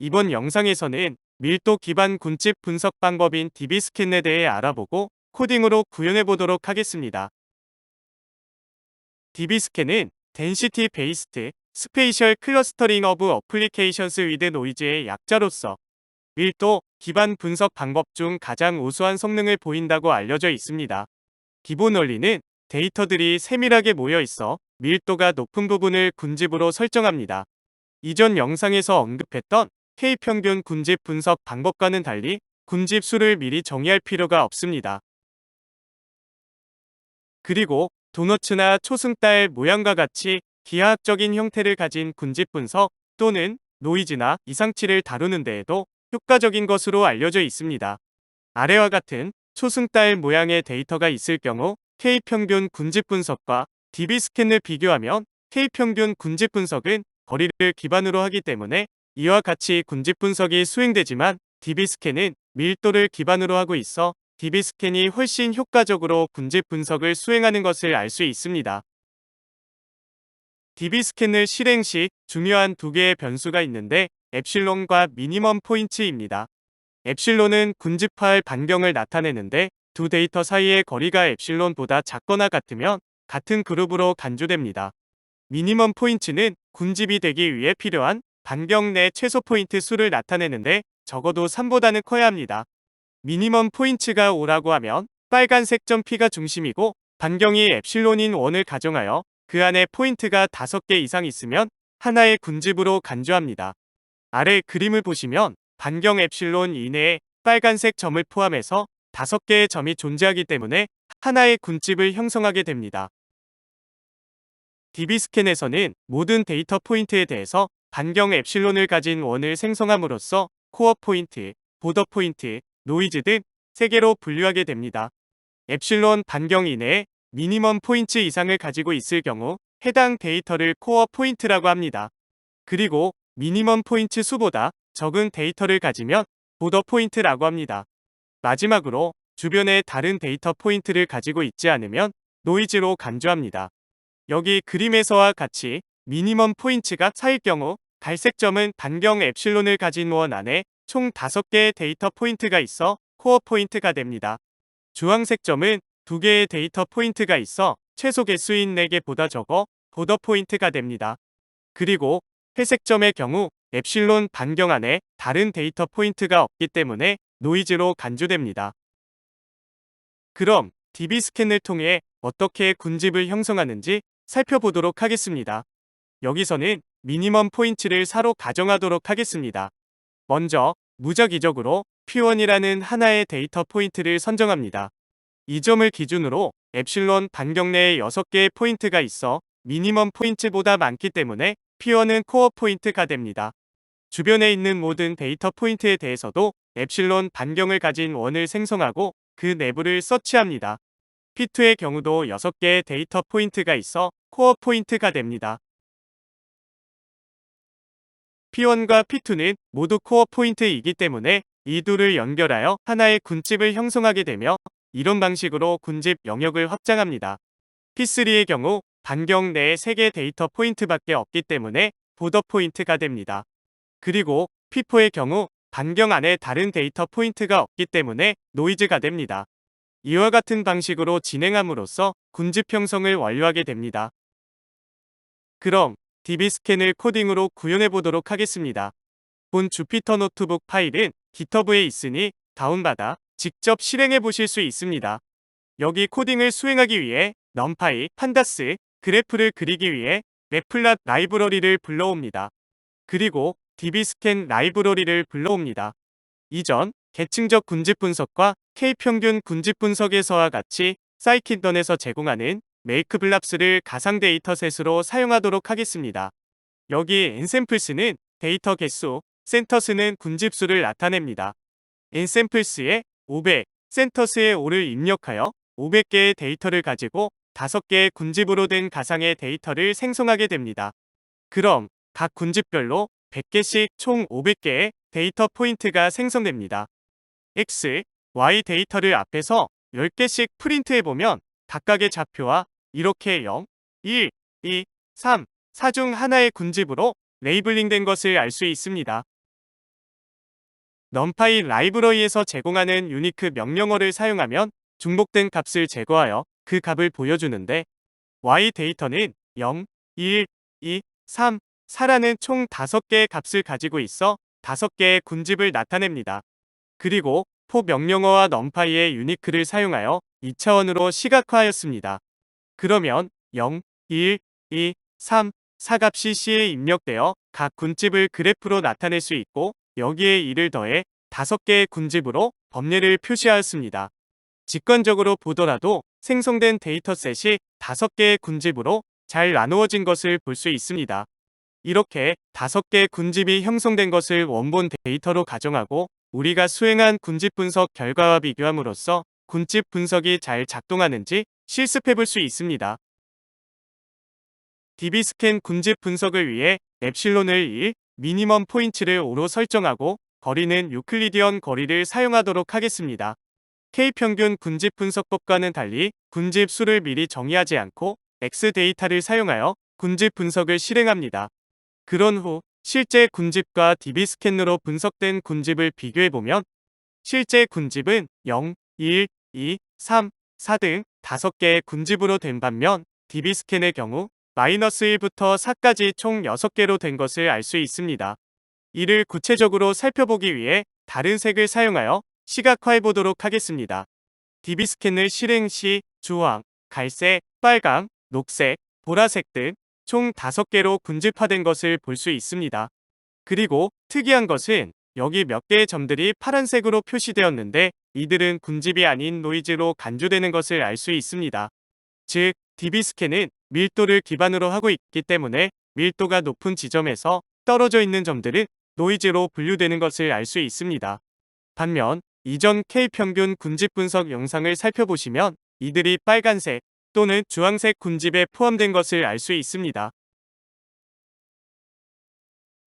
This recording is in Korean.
이번 영상에서는 밀도 기반 군집 분석 방법인 DB스캔에 대해 알아보고 코딩으로 구현해 보도록 하겠습니다. DB스캔은 Density Based Spatial Clustering of Applications with Noise의 약자로서 밀도 기반 분석 방법 중 가장 우수한 성능을 보인다고 알려져 있습니다. 기본 원리는 데이터들이 세밀하게 모여 있어 밀도가 높은 부분을 군집으로 설정합니다. 이전 영상에서 언급했던 K평균 군집 분석 방법과는 달리 군집 수를 미리 정의할 필요가 없습니다. 그리고 도너츠나 초승달 모양과 같이 기하학적인 형태를 가진 군집 분석 또는 노이즈나 이상치를 다루는 데에도 효과적인 것으로 알려져 있습니다. 아래와 같은 초승달 모양의 데이터가 있을 경우 K평균 군집 분석과 DB스캔을 비교하면 K평균 군집 분석은 거리를 기반으로 하기 때문에 이와 같이 군집 분석이 수행되지만 DB스캔은 밀도를 기반으로 하고 있어 DB스캔이 훨씬 효과적으로 군집 분석을 수행하는 것을 알 수 있습니다. DB스캔을 실행 시 중요한 두 개의 변수가 있는데 엡실론과 미니멈 포인트입니다. 엡실론은 군집할 반경을 나타내는데 두 데이터 사이의 거리가 엡실론보다 작거나 같으면 같은 그룹으로 간주됩니다. 미니멈 포인트는 군집이 되기 위해 필요한 반경 내 최소 포인트 수를 나타내는데 적어도 3보다는 커야 합니다. 미니멈 포인트가 5라고 하면 빨간색 점 P가 중심이고 반경이 엡실론인 1을 가정하여 그 안에 포인트가 5개 이상 있으면 하나의 군집으로 간주합니다. 아래 그림을 보시면 반경 엡실론 이내에 빨간색 점을 포함해서 5개의 점이 존재하기 때문에 하나의 군집을 형성하게 됩니다. DB스캔에서는 모든 데이터 포인트에 대해서 반경 엡실론을 가진 원을 생성함으로써 코어 포인트, 보더 포인트, 노이즈 등 3개로 분류하게 됩니다. 엡실론 반경 이내에 미니멈 포인트 이상을 가지고 있을 경우 해당 데이터를 코어 포인트라고 합니다. 그리고 미니멈 포인트 수보다 적은 데이터를 가지면 보더 포인트라고 합니다. 마지막으로 주변에 다른 데이터 포인트를 가지고 있지 않으면 노이즈로 간주합니다. 여기 그림에서와 같이 미니멈 포인트가 차일 경우 갈색 점은 반경 엡실론을 가진 원 안에 총 5개의 데이터 포인트가 있어 코어 포인트가 됩니다. 주황색 점은 2개의 데이터 포인트가 있어 최소 개수인 4개보다 적어 보더 포인트가 됩니다. 그리고 회색 점의 경우 엡실론 반경 안에 다른 데이터 포인트가 없기 때문에 노이즈로 간주됩니다. 그럼 DB스캔을 통해 어떻게 군집을 형성하는지 살펴보도록 하겠습니다. 여기서는 미니멈 포인트를 사로 가정하도록 하겠습니다. 먼저 무작위적으로 P1이라는 하나의 데이터 포인트를 선정합니다. 이 점을 기준으로 엡실론 반경 내에 6개의 포인트가 있어 미니멈 포인트보다 많기 때문에 P1은 코어 포인트가 됩니다. 주변에 있는 모든 데이터 포인트에 대해서도 엡실론 반경을 가진 원을 생성하고 그 내부를 서치합니다. P2의 경우도 6개의 데이터 포인트가 있어 코어 포인트가 됩니다. P1과 P2는 모두 코어 포인트이기 때문에 이 둘을 연결하여 하나의 군집을 형성하게 되며 이런 방식으로 군집 영역을 확장합니다. P3의 경우 반경 내에 3개 데이터 포인트밖에 없기 때문에 보더 포인트가 됩니다. 그리고 P4의 경우 반경 안에 다른 데이터 포인트가 없기 때문에 노이즈가 됩니다. 이와 같은 방식으로 진행함으로써 군집 형성을 완료하게 됩니다. 그럼 DB스캔을 코딩으로 구현해 보도록 하겠습니다. 본 주피터 노트북 파일은 GitHub에 있으니 다운받아 직접 실행해 보실 수 있습니다. 여기 코딩을 수행하기 위해 넘파이, 판다스, 그래프를 그리기 위해 맵플랏 라이브러리를 불러옵니다. 그리고 DB스캔 라이브러리를 불러옵니다. 이전 계층적 군집 분석과 K평균 군집 분석에서와 같이 사이킨던에서 제공하는 메이크블랍스를 가상 데이터셋으로 사용하도록 하겠습니다. 여기 엔샘플스는 데이터 개수, 센터스는 군집수를 나타냅니다. 엔샘플스에 500, 센터스에 5를 입력하여 500개의 데이터를 가지고 5개의 군집으로 된 가상의 데이터를 생성하게 됩니다. 그럼 각 군집별로 100개씩 총 500개의 데이터 포인트가 생성됩니다. X, Y 데이터를 앞에서 10개씩 프린트해보면 각각의 좌표와 이렇게 0, 1, 2, 3, 4 중 하나의 군집으로 레이블링된 것을 알 수 있습니다. numpy 라이브러리에서 제공하는 유니크 명령어를 사용하면 중복된 값을 제거하여 그 값을 보여주는데 y 데이터는 0, 1, 2, 3, 4라는 총 5개의 값을 가지고 있어 5개의 군집을 나타냅니다. 그리고 포 명령어와 numpy의 유니크를 사용하여 2차원으로 시각화하였습니다. 그러면 0, 1, 2, 3, 4 값이 C에 입력되어 각 군집을 그래프로 나타낼 수 있고 여기에 2를 더해 5개의 군집으로 범례를 표시하였습니다. 직관적으로 보더라도 생성된 데이터셋이 5개의 군집으로 잘 나누어진 것을 볼 수 있습니다. 이렇게 5개의 군집이 형성된 것을 원본 데이터로 가정하고 우리가 수행한 군집 분석 결과와 비교함으로써 군집 분석이 잘 작동하는지 실습해 볼 수 있습니다. DB스캔 군집 분석을 위해 엡실론을 1, 미니멈 포인트를 5로 설정하고 거리는 유클리디언 거리를 사용하도록 하겠습니다. K평균 군집 분석법과는 달리 군집 수를 미리 정의하지 않고 X 데이터를 사용하여 군집 분석을 실행합니다. 그런 후 실제 군집과 DB스캔으로 분석된 군집을 비교해보면 실제 군집은 0, 1, 2, 3, 4 등 5개의 군집으로 된 반면 DB스캔의 경우 마이너스 1부터 4까지 총 6개로 된 것을 알 수 있습니다. 이를 구체적으로 살펴보기 위해 다른 색을 사용하여 시각화해 보도록 하겠습니다. DB스캔을 실행 시 주황, 갈색, 빨강, 녹색, 보라색 등 총 5개로 군집화된 것을 볼 수 있습니다. 그리고 특이한 것은 여기 몇 개의 점들이 파란색으로 표시되었는데 이들은 군집이 아닌 노이즈로 간주되는 것을 알 수 있습니다. 즉, DB스캔은 밀도를 기반으로 하고 있기 때문에 밀도가 높은 지점에서 떨어져 있는 점들은 노이즈로 분류되는 것을 알 수 있습니다. 반면 이전 K평균 군집 분석 영상을 살펴보시면 이들이 빨간색 또는 주황색 군집에 포함된 것을 알 수 있습니다.